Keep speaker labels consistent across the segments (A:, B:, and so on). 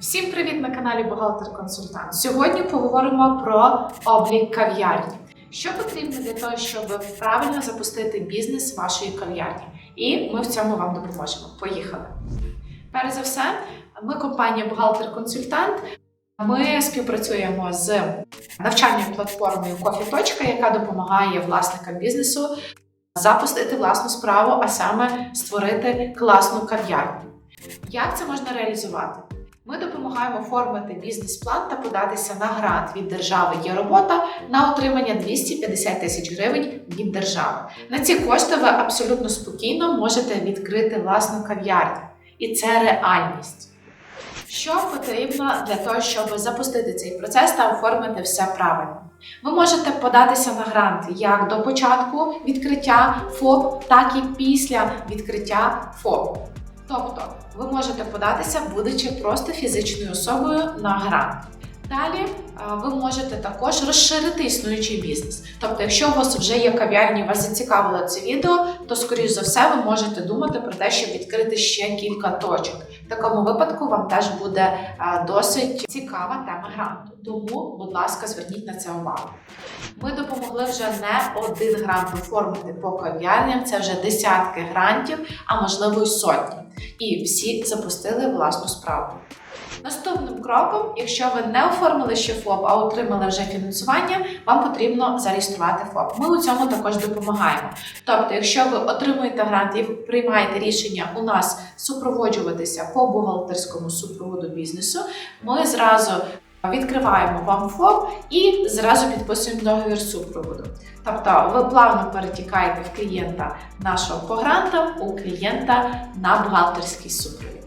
A: Всім привіт на каналі Бухгалтер-консультант. Сьогодні поговоримо про облік кав'ярні. Що потрібно для того, щоб правильно запустити бізнес вашої кав'ярні? І ми в цьому вам допоможемо. Поїхали! Перш за все, ми компанія Бухгалтер-консультант. Ми співпрацюємо з навчальною платформою Кофі. яка допомагає власникам бізнесу запустити власну справу, а саме створити класну кав'ярню. Як це можна реалізувати? Ми допомагаємо оформити бізнес-план та податися на грант від держави є робота на отримання 250 тисяч гривень від держави. На ці кошти ви абсолютно спокійно можете відкрити власну кав'ярню, і це реальність. Що потрібно для того, щоб запустити цей процес та оформити все правильно? Ви можете податися на грант як до початку відкриття ФОП, так і після відкриття ФОП. Тобто ви можете податися, будучи просто фізичною особою на грант. Далі ви можете також розширити існуючий бізнес. Тобто, якщо у вас вже є кав'ярні, вас зацікавило це відео, то скоріш за все ви можете думати про те, щоб відкрити ще кілька точок. В такому випадку вам теж буде досить цікава тема гранту. Тому, будь ласка, зверніть на це увагу. Ми допомогли вже не один грант оформити по кав'ярням, це вже десятки грантів, а можливо й сотні. І всі запустили власну справу. Наступним кроком, якщо ви не оформили ще ФОП, а отримали вже фінансування, вам потрібно зареєструвати ФОП. Ми у цьому також допомагаємо. Тобто, якщо ви отримуєте грант і приймаєте рішення у нас супроводжуватися по бухгалтерському супроводу бізнесу, ми зразу відкриваємо вам ФОП і зразу підписуємо договір супроводу. Тобто ви плавно перетікаєте в клієнта нашого по грантам, у клієнта на бухгалтерський супровід.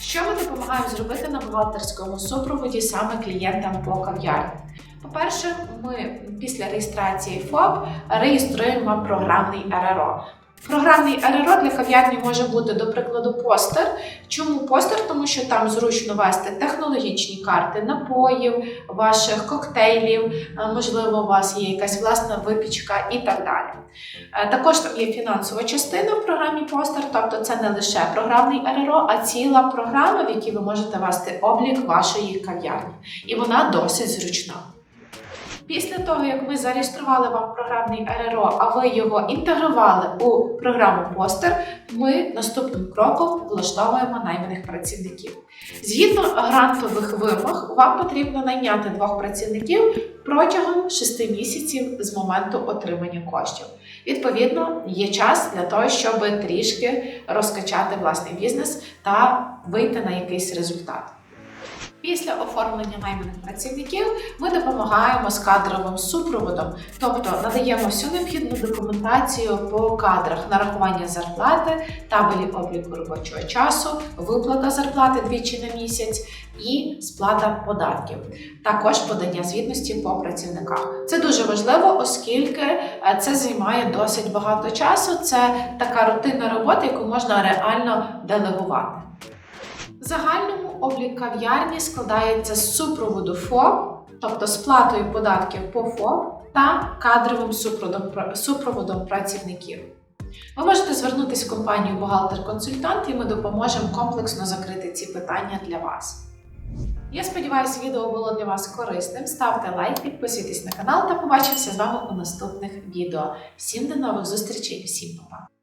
A: Що ми допомагаємо зробити на бухгалтерському супроводі саме клієнтам по кав'ярні? По-перше, ми після реєстрації ФОП реєструємо вам програмний РРО. Програмний РРО для кав'ярні може бути, до прикладу, постер. Чому постер? Тому що там зручно вести технологічні карти напоїв, ваших коктейлів, е, можливо, у вас є якась власна випічка і так далі. Е, Також там є фінансова частина в програмі постер, тобто це не лише програмний РРО, а ціла програма, в якій ви можете вести облік вашої кав'ярні. І вона досить зручна. Після того, як ми зареєстрували вам програмний РРО, а ви його інтегрували у програму Постер, ми наступним кроком влаштовуємо найманих працівників. Згідно грантових вимог, вам потрібно найняти двох працівників протягом 6 місяців з моменту отримання коштів. Відповідно, є час для того, щоб трішки розкачати власний бізнес та вийти на якийсь результат. Після оформлення найманих працівників ми допомагаємо з кадровим супроводом, тобто надаємо всю необхідну документацію по кадрах нарахування зарплати, табелі обліку робочого часу, виплата зарплати двічі на місяць і сплата податків. Також подання звітності по працівниках. Це дуже важливо, оскільки е, це займає досить багато часу. Це така рутинна робота, яку можна реально делегувати. Загальному облік кав'ярні складається з супроводу ФОП, тобто сплатою податків по ФОП та кадровим супроводом, супроводом працівників. Ви можете звернутися в компанію Бухгалтер-консультант і ми допоможемо комплексно закрити ці питання для вас. Я сподіваюся, відео було для вас корисним. Ставте лайк, підписуйтесь на канал та побачимося з вами у наступних відео. Всім до нових зустрічей, всім па-па!